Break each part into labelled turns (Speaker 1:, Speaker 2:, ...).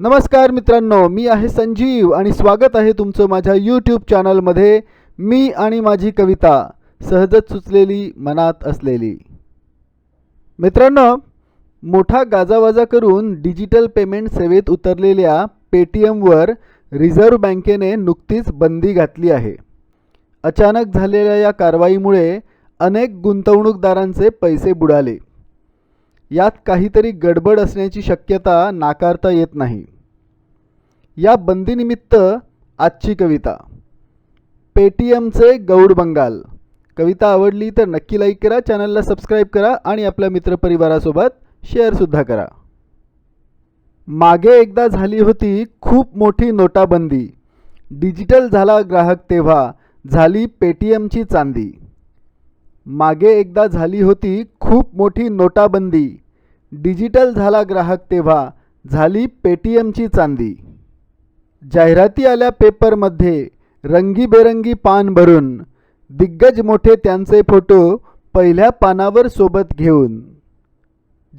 Speaker 1: नमस्कार मित्रांनो मी आहे संजीव आणि स्वागत आहे तुमचं माझ्या यूट्यूब चॅनलमध्ये मी आणि माझी कविता सहजच सुचलेली मनात असलेली. मित्रांनो मोठा गाजावाजा करून डिजिटल पेमेंट सेवेत उतरलेल्या पेटीएमवर रिझर्व्ह बँकेने नुकतीच बंदी घातली आहे. अचानक झालेल्या या कारवाईमुळे अनेक गुंतवणूकदारांचे पैसे बुडाले. यात काहीतरी गडबड असण्याची शक्यता नाकारता येत नाही. या बंदीनिमित्त आजची कविता. पेटीएमचे गौड बंगाल. कविता आवडली तर नक्की लाईक करा चॅनलला सबस्क्राईब करा आणि आपल्या मित्रपरिवारासोबत शेअरसुद्धा करा. मागे एकदा झाली होती खूप मोठी नोटाबंदी. डिजिटल झाला ग्राहक तेव्हा. झाली पेटीएमची चांदी. मागे एकदा झाली होती खूप मोठी नोटाबंदी. डिजिटल झाला ग्राहक तेव्हा झाली पेटीएमची चांदी. जाहिराती आल्या पेपरमध्ये रंगीबेरंगी पान भरून. दिग्गज मोठे त्यांचे फोटो पहिल्या पानावर सोबत घेऊन.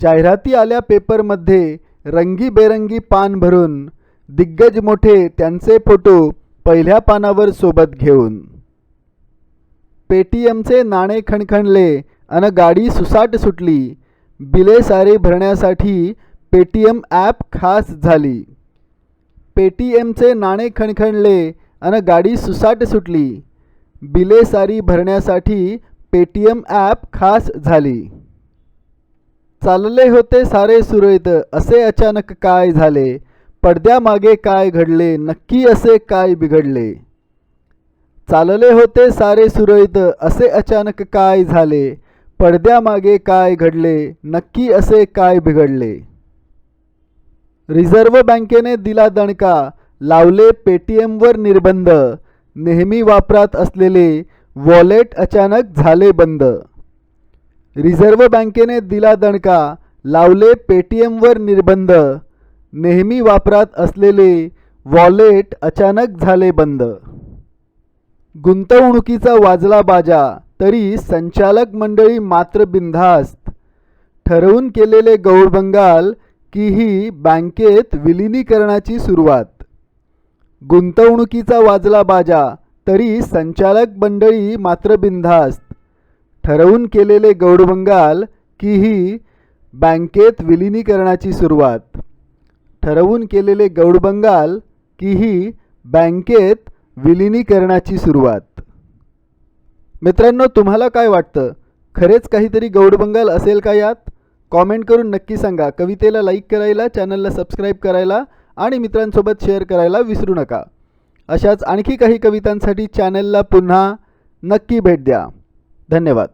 Speaker 1: जाहिराती आल्या पेपरमध्ये रंगीबेरंगी पान भरून. दिग्गज मोठे त्यांचे फोटो पहिल्या पानावर सोबत घेऊन. पेटीएमचे नाणे खणखणले अन गाडी सुसाट सुटली. बिले सारे भरण्यासाठी पेटीएम ॲप खास झाली. पेटीएमचे नाणे खणखणले अन गाडी सुसाट सुटली. बिले सारी भरण्यासाठी पेटीएम ॲप खास झाली. चालले होते सारे सुरळीत असे अचानक काय झाले? पडद्यामागे काय घडले? नक्की असे काय बिघडले? चालले होते सारे सुरळीत असे अचानक काय झाले? पडद्यामागे काय घडले? नक्की असे काय बिघडले? रिझर्व्ह बँकेने दिला दणका लावले पेटीएमवर निर्बंध नेहमी वापरात असलेले वॉलेट अचानक झाले बंद. रिझर्व्ह बँकेने दिला दणका लावले पेटीएमवर निर्बंध नेहमी वापरात असलेले वॉलेट अचानक झाले बंद. गुंतवणुकीचा वाजला बाजा तरी संचालक मंडळी मात्र बिनधास्त. ठरवून केलेले गौड बंगाल की ही बँकेत विलिनीकरणाची सुरुवात. गुंतवणुकीचा वाजला बाजा तरी संचालक मंडळी मात्र बिनधास्त. ठरवून केलेले गौड बंगाल की ही बँकेत विलिनीकरणाची सुरुवात. ठरवून केलेले गौड बंगाल की ही बँकेत विलिनीकरणाची सुरुवात. मित्रांनो तुम्हाला काय वाटतं? खरेच काहीतरी गौड बंगाल असेल का यात? कॉमेंट करून नक्की सांगा. कवितेला लाईक करायला चॅनलला सबस्क्राईब करायला आणि मित्रांसोबत शेअर करायला विसरू नका. अशाच आणखी काही कवितांसाठी चॅनलला पुन्हा नक्की भेट द्या. धन्यवाद.